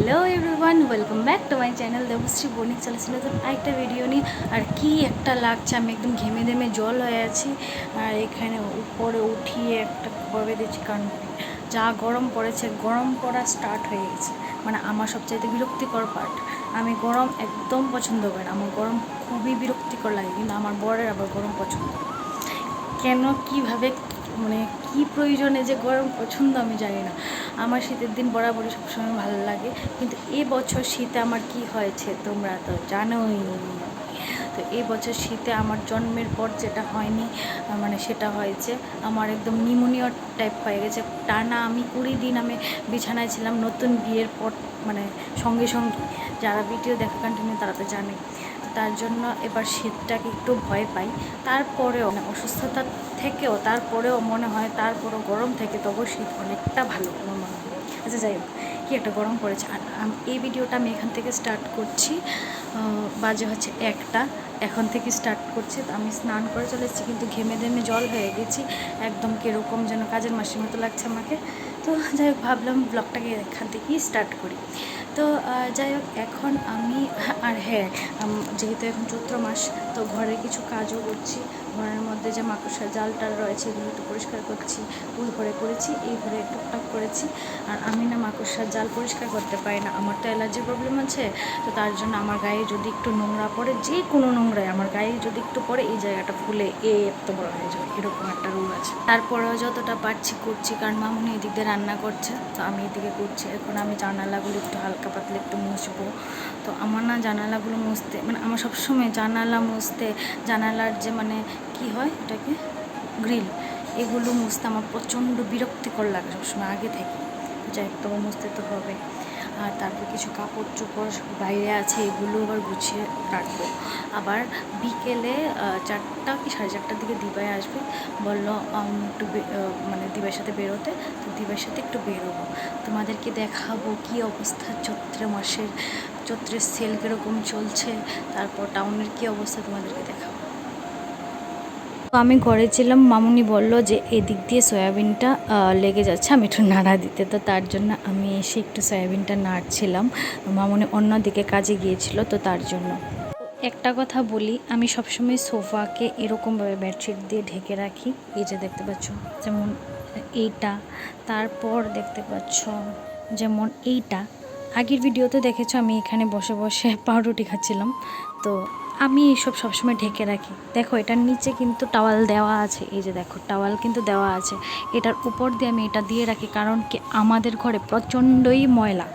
Hello everyone, welcome back to my channel Debashree Banik চলেছিল তো আরেকটা ভিডিও নিয়ে। আর কি একটা লাগছে, আমি একদম ঘেমে ঘেমে জল হয়ে আছি। আর এখানে উপরে উঠিয়ে একটা খবর বেঁধেছি, কারণ যা গরম পড়েছে, গরম পড়া স্টার্ট হয়ে গেছে। মানে আমার সবচাইতে বিরক্তিকর পার্ট আমি গরম একদম পছন্দ করি না। আমার গরম খুবই বিরক্তিকর লাগে, কিন্তু আমার বরের আবার গরম পছন্দ। কেন, কীভাবে মানে কি প্রয়োজনে যে গরম পছন্দ আমি জানি না। আমার শীতের দিন বরাবরই সবসময় ভালো লাগে। কিন্তু এ বছর শীতে আমার কি হয়েছে তোমরা তো জানোই। তো এই বছর শীতে আমার জন্মের পর যেটা হয়নি মানে সেটা হয়েছে, আমার একদম নিউমোনিয়া টাইপ হয়ে গেছে। টানা আমি কুড়ি দিন আমি বিছানায় ছিলাম, নতুন বিয়ের পর মানে সঙ্গে সঙ্গে যারা ভিডিও দেখা কন্টিনিউ তারা তো জানে। তার জন্য এবার শীতটাকে একটু ভয় পাই। তারপরেও মানে অসুস্থতা থেকেও, তারপরেও মনে হয় তারপরেও গরম থেকে তবু শীত অনেকটা ভালো আমার মনে হয়। আচ্ছা যাই হোক, কি একটা গরম পড়েছে। আর এই ভিডিওটা আমি এখান থেকে স্টার্ট করছি। বাজে হচ্ছে একটা। এখন থেকে স্টার্ট করছি। আমি স্নান করে চলে এসেছি, কিন্তু ঘেমে ঘেমে জল হয়ে গেছি। একদম কীরকম যেন কাজের মাসির মতো লাগছে আমাকে। তো যাই হোক, ভাবলাম ব্লগটাকে এখান থেকেই স্টার্ট করি। তো যাই হোক, এখন আমি, আর হ্যাঁ যেহেতু এখন চৈত্র মাস, তো ঘরের কিছু কাজও করছি। ঘরের মধ্যে যে মাকড়সা জাল টাল রয়েছে এগুলো একটু পরিষ্কার করছি ওই ঘরে করেছি, এই ঘরে টুকটাক করেছি। আর আমি না মাকড়সার জাল পরিষ্কার করতে পারি না। আমার তো অ্যালার্জির প্রবলেম আছে তো তার জন্য আমার গায়ে যদি একটু নোংরা পড়ে, যে কোনো নোংরায় আমার গায়ে যদি একটু পড়ে, এই জায়গাটা ফুলে, এ এত বড় হয়ে যাবে। এরকম একটা রোগ আছে। তারপরেও যতটা পারছি করছি, কারণ মামুনি এদিক দিয়ে রান্না করছে, তো আমি এদিকে করছি। এখন আমি জানালাগুলো একটু হালকা পাতলা একটু মুছবো। তো আমার না জানালাগুলো মুছতে মানে আমার সবসময় জানালা মুছতে, জানালার যে মানে কি হয়? এটাকে গ্রিল এগুলো মুছতে আমার প্রচণ্ড বিরক্তিকর লাগে সবসময় আগে থেকে। যাই তবে মুছতে তো হবে। আর তারপর কিছু কাপড় চোপড় বাইরে আছে, এগুলো আবার গুছিয়ে রাখব। আবার বিকেলে চারটা কি, সাড়ে চারটার দিকে দিবাই আসবে। বলল একটু মানে দিবার সাথে বেরোতে, তো দিবার সাথে একটু বেরোবো। তোমাদেরকে দেখাবো কি অবস্থা, চৈত্র মাসের, চৈত্রের সেল কীরকম চলছে, তারপর টাউনের কি অবস্থা তোমাদেরকে দেখাবো। তো আমি ঘরে ছিলাম, মামুনি বলল যে এদিক দিয়ে সয়াবিনটা লেগে যাচ্ছে, আমি একটু নাড়া দিতে। তো তার জন্য আমি এসে একটু সয়াবিনটা নাড়ছিলাম। মামুনি অন্য দিকে কাজে গিয়েছিল, তো তার জন্য। একটা কথা বলি, আমি সবসময় সোফাকে এরকমভাবে বেডশিট দিয়ে ঢেকে রাখি। এই যে দেখতে পাচ্ছ, যেমন এইটা, তারপর দেখতে পাচ্ছ, যেমন এইটা। আগের ভিডিওতে দেখেছ, আমি এখানে বসে বসে পাউরুটি খাচ্ছিলাম। তো আমি এইসব সবসময় ঢেকে রাখি। দেখো, এটার নিচে কিন্তু টাওয়াল দেওয়া আছে। এই যে দেখো টাওয়াল কিন্তু দেওয়া আছে। এটার উপর দিয়ে আমি এটা দিয়ে রাখি কারণ কি, আমাদের ঘরে প্রচণ্ডই ময়লা।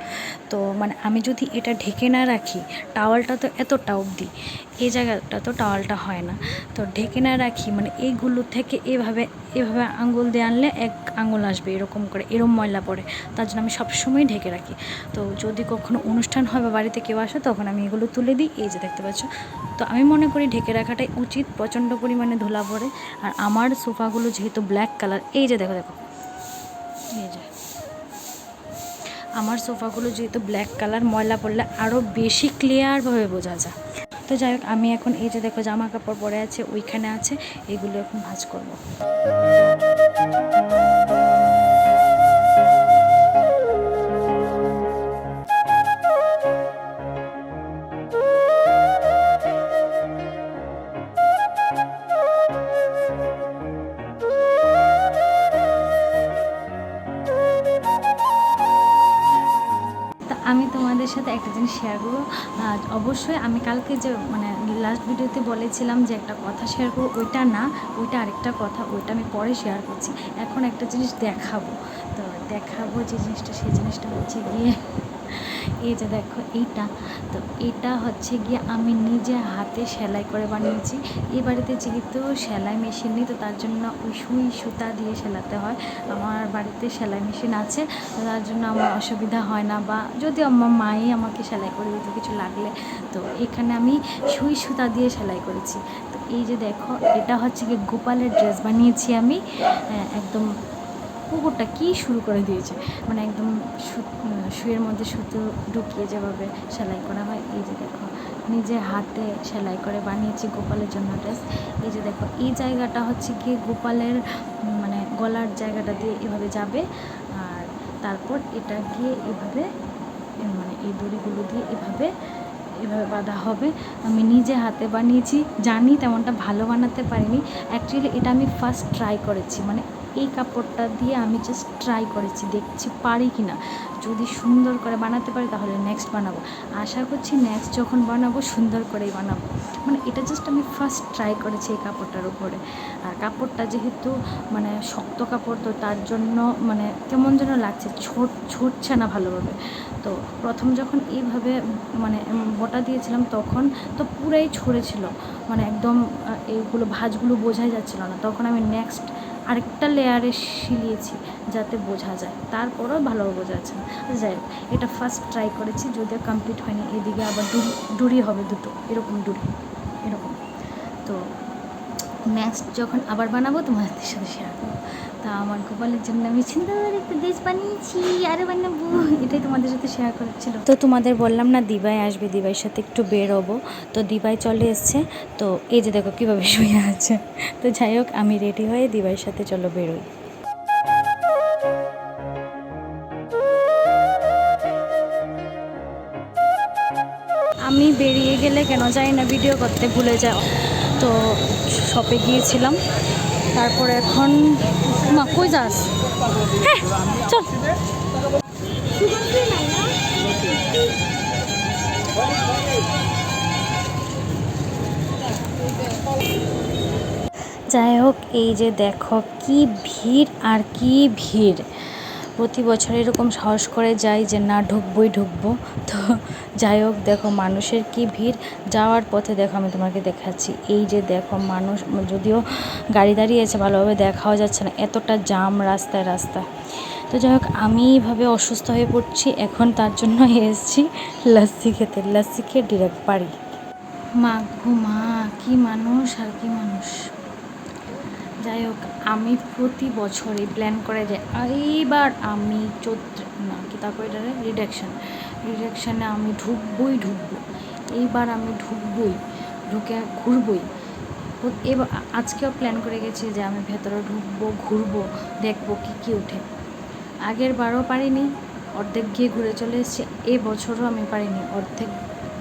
তো মানে আমি যদি এটা ঢেকে না রাখি টাওয়ালটা তো এতটা অবধি, এই জায়গাটা তো টাওয়ালটা হয় না। তো ঢেকে না রাখি মানে এইগুলো থেকে এভাবে এভাবে আঙুল দিয়ে আনলে এক আঙুল আসবে এরকম করে, এরম ময়লা পড়ে। তার জন্য আমি সবসময় ঢেকে রাখি। তো যদি কখনো অনুষ্ঠান হয় বা বাড়িতে কেউ আসে, তখন আমি এগুলো তুলে দিই। এই যে দেখতে পাচ্ছ তো আমি মনে করি ঢেকে রাখাটাই উচিত, প্রচণ্ড পরিমাণে ধুলা পড়ে। আর আমার সোফাগুলো যেহেতু ব্ল্যাক কালার এই যে দেখো দেখো। এই যে। আমার সোফাগুলো যেহেতু ব্ল্যাক কালার ময়লা পড়লে আরও বেশি ক্লিয়ারভাবে বোঝা যায়। তো যাই হোক, আমি এখন এই যে দেখো জামা কাপড় পরে আছে, ওইখানে আছে, এগুলো এখন ভাঁজ করব। জিনিস শেয়ার করব। অবশ্যই আমি কালকে যে মানে লাস্ট ভিডিওতে বলেছিলাম যে একটা কথা শেয়ার করব, ওইটা না, ওইটা আরেকটা কথা, ওইটা আমি পরে শেয়ার করছি। এখন একটা জিনিস দেখাবো। তো দেখাবো যে জিনিসটা, সেই জিনিসটা হচ্ছে গিয়ে এই যে দেখো এইটা তো এটা হচ্ছে গিয়ে আমি নিজে হাতে সেলাই করে বানিয়েছি। এই বাড়িতে যেহেতু সেলাই মেশিন নেই তো তার জন্য ওই সুই সুতা দিয়ে সেলাতে হয়। আমার বাড়িতে সেলাই মেশিন আছে তার জন্য আমার অসুবিধা হয় না বা যদি আমার মাই আমাকে সেলাই করে দিত কিছু লাগলে তো এখানে আমি সুই সুতা দিয়ে সেলাই করেছি। তো এই যে দেখো এটা হচ্ছে গিয়ে গোপালের ড্রেস বানিয়েছি আমি। আহ, একদম কুকুরটা কি শুরু করে দিয়েছে? মানে একদম শুয়ের মধ্যে সুতো ঢুকিয়ে যেভাবে সেলাই করা হয়, এই যে দেখো নিজে হাতে সেলাই করে বানিয়েছি গোপালের জন্য ড্রেস। এই যে দেখো, এই জায়গাটা হচ্ছে গিয়ে গোপালের মানে গলার জায়গাটা দিয়ে এভাবে যাবে, আর তারপর এটা গিয়ে এভাবে মানে এই দড়িগুলো দিয়ে এভাবে এভাবে বাঁধা হবে। আমি নিজে হাতে বানিয়েছি, জানি তেমনটা ভালো বানাতে পারিনি। অ্যাকচুয়ালি এটা আমি ফার্স্ট ট্রাই করেছি মানে এই কাপড়টা দিয়ে আমি জাস্ট ট্রাই করেছি, দেখছি পারি কি না যদি সুন্দর করে বানাতে পারি তাহলে নেক্সট বানাবো। আশা করছি নেক্সট যখন বানাবো, সুন্দর করেই বানাবো। মানে এটা জাস্ট আমি ফার্স্ট ট্রাই করেছি এই কাপড়টার উপরে। আর কাপড়টা যেহেতু মানে শক্ত কাপড়, তো তার জন্য মানে কেমন যেন লাগছে, ছোট, ছুটছে না ভালোভাবে। তো প্রথম যখন এইভাবে মানে বোটা দিয়েছিলাম তখন তো পুরাই ছড়েছিল। মানে একদম এইগুলো ভাঁজগুলো বোঝাই যাচ্ছিল না। তখন আমি নেক্সট আরেকটা লেয়ারে সিলিয়েছি যাতে বোঝা যায়। তারপরেও ভালো বোঝা যাচ্ছে না। যাই হোক, এটা ফার্স্ট ট্রাই করেছি যদিও কমপ্লিট হয়নি। এদিকে আবার ডুরি ডুরি হবে দুটো এরকম ডুরি। নেক্সট যখন আবার বানাবো, তোমাদের সাথে শেয়ার করব। তা আমার গোপালের জন্য আমি সুন্দর একটা ড্রেস বানিয়েছি আরও বানাবো, এটাই তোমাদের সাথে শেয়ার করেছিল তো তোমাদের বললাম না, দিবাই আসবে, দিবাইয়ের সাথে একটু বেরোবো। তো দিবাই চলে এসছে। তো এই যে দেখো কীভাবে শুয়ে আছে। তো যাই হোক, আমি রেডি হয়ে দিবাইয়ের সাথে চলো বেরোই। আমি বেরিয়ে গেলে কেন যাই না ভিডিও করতে ভুলে যাও। তো শপে গিয়েছিলাম। তারপর এখন, মা, কই যাস? হ্যাঁ যাই হোক, এই যে দেখো, কি ভিড় আর কি ভিড়। প্রতি বছর এরকম সাহস করে যাই যে না, ঢুকবোই ঢুকবো। তো যাই হোক, দেখো মানুষের কি ভিড়। যাওয়ার পথে দেখো আমি তোমাকে দেখাচ্ছি। এই যে দেখো মানুষ, যদিও গাড়ি দাঁড়িয়ে আছে ভালোভাবে দেখাও যাচ্ছে না। এতটা জাম রাস্তায় রাস্তায় তো যাই হোক, আমি এইভাবে অসুস্থ হয়ে পড়ছি। এখন তার জন্য এসেছি লাস্সি খেতে। লাস্সি খেয়ে ডিরেক্ট বাড়ি। মা গো মা, কি মানুষ আর কি মানুষ। যাই হোক, আমি প্রতি বছরই প্ল্যান করে যে এইবার আমি চৈত্র, না কি তারপর এটা রিডাকশান রিডাকশানে আমি ঢুকবই, ঢুকবো। এইবার আমি ঢুকবই, ঢুকে ঘুরবই। এবার আজকেও প্ল্যান করে গেছি যে আমি ভেতরে ঢুকবো, ঘুরবো, দেখব কী কী ওঠে। আগের বারও পারিনি, অর্ধেক গিয়ে ঘুরে চলে এসেছি, এ বছরও আমি পারিনি, অর্ধেক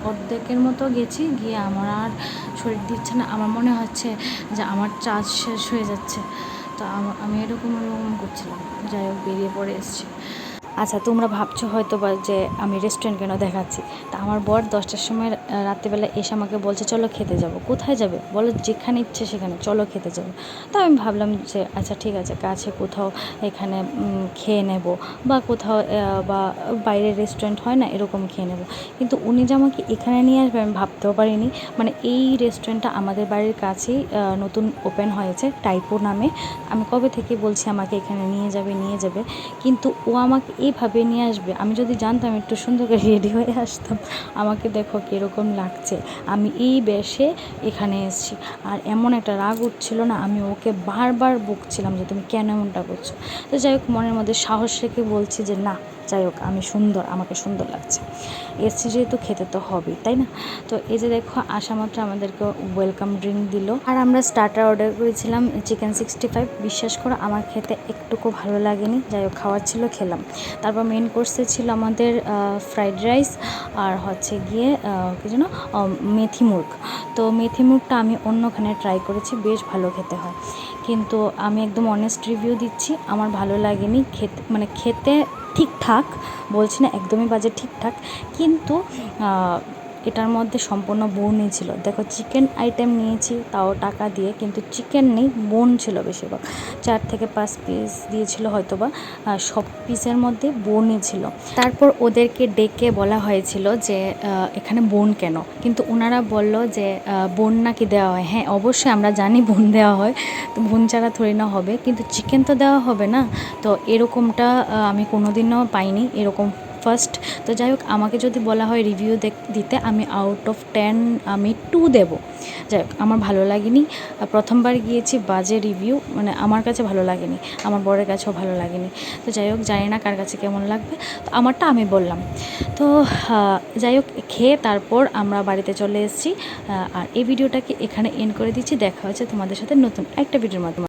অর্ধেকের মতো গেছি, গিয়ে আমার আর শরীর দিচ্ছে না। আমার মনে হচ্ছে যে আমার চার্জ শেষ হয়ে যাচ্ছে। তো আমি এরকম এরকম করছিলাম। যাই হোক, বেরিয়ে পড়ে এসেছি। আচ্ছা তোমরা ভাবছ হয়তো বা যে আমি রেস্টুরেন্ট কেন দেখাচ্ছি? তা আমার বর দশটার সময় রাত্রিবেলা এসে আমাকে বলছে, চলো খেতে যাব। কোথায় যাবে? বলো যেখানে ইচ্ছে সেখানে, চলো খেতে যাব। তা আমি ভাবলাম যে আচ্ছা ঠিক আছে, কাছে কোথাও এখানে খেয়ে নেব বা কোথাও বা বাইরের রেস্টুরেন্ট হয় না, এরকম খেয়ে নেব। কিন্তু উনি যে আমাকে এখানে নিয়ে আসবে, আমি ভাবতেও পারিনি। মানে এই রেস্টুরেন্টটা আমাদের বাড়ির কাছেই নতুন ওপেন হয়েছে টাইপো নামে। আমি কবে থেকে বলছি আমাকে এখানে নিয়ে যাবে নিয়ে যাবে? কিন্তু ও আমাকে এইভাবে নিয়ে আসবে? আমি যদি জানতাম একটু সুন্দর করে রেডি হয়ে আসতাম। আমাকে দেখো কীরকম লাগছে। আমি এই বেশে এখানে এসেছি। আর এমন একটা রাগ উঠছিল না, আমি ওকে বারবার বকছিলাম যে তুমি কেন এমনটা করছ? তো যাই হোক, মনের মধ্যে সাহস রেখে বলছি যে না, যাই হোক, আমি সুন্দর, আমাকে সুন্দর লাগছে। এসছি যেহেতু খেতে তো হবেই, তাই না? তো এই যে দেখো আসা মাত্র আমাদেরকে ওয়েলকাম ড্রিঙ্ক দিল। আর আমরা স্টার্টার অর্ডার করেছিলাম চিকেন সিক্সটি ফাইভ বিশ্বাস করো, আমার খেতে একটুকু ভালো লাগেনি। যাই হোক, খাওয়ার ছিল, খেলাম। তারপর মেন কোর্সে ছিল আমাদের ফ্রাইড রাইস আর হচ্ছে গিয়ে কী যেন মেথি মুর্গ তো মেথি মুর্গটা আমি অন্যখানে ট্রাই করেছি, বেশ ভালো খেতে হয়। কিন্তু আমি একদম অনেস্ট রিভিউ দিচ্ছি, আমার ভালো লাগেনি। খেতে মানে খেতে ঠিকঠাক, বলছি না একদমই বাজে ঠিকঠাক। কিন্তু এটার মধ্যে সম্পূর্ণ বোনই ছিল। দেখো চিকেন আইটেম নিয়েছি, তাও টাকা দিয়ে, কিন্তু চিকেন নেই বোন ছিল বেশিরভাগ। চার থেকে পাঁচ পিস দিয়েছিল হয়তো বা সব পিসের মধ্যে বোনই ছিল। তারপর ওদেরকে ডেকে বলা হয়েছিল যে এখানে বোন কেন? কিন্তু ওনারা বলল যে বোন নাকি দেওয়া হয়? হ্যাঁ অবশ্যই আমরা জানি বোন দেওয়া হয়। তো বোন ছাড়া থরি না হবে, কিন্তু চিকেন তো দেওয়া হবে না? তো এরকমটা আমি কোনোদিনও পাইনি, এরকম ফার্স্ট তো যাই হোক, আমাকে যদি বলা হয় রিভিউ দিতে, আমি আউট অফ টেন আমি টু দেব। যাই হোক, আমার ভালো লাগেনি। প্রথমবার গিয়েছি, বাজে রিভিউ মানে আমার কাছে ভালো লাগেনি। আমার বরের কাছেও ভালো লাগেনি। তো যাই হোক, জানি না কার কাছে কেমন লাগবে। তো আমারটা আমি বললাম। তো যাই হোক, খেয়ে তারপর আমরা বাড়িতে চলে এসেছি। আর এই ভিডিওটাকে এখানে এন্ড করে দিচ্ছি। দেখা হচ্ছে তোমাদের সাথে নতুন একটা ভিডিওর মাধ্যমে।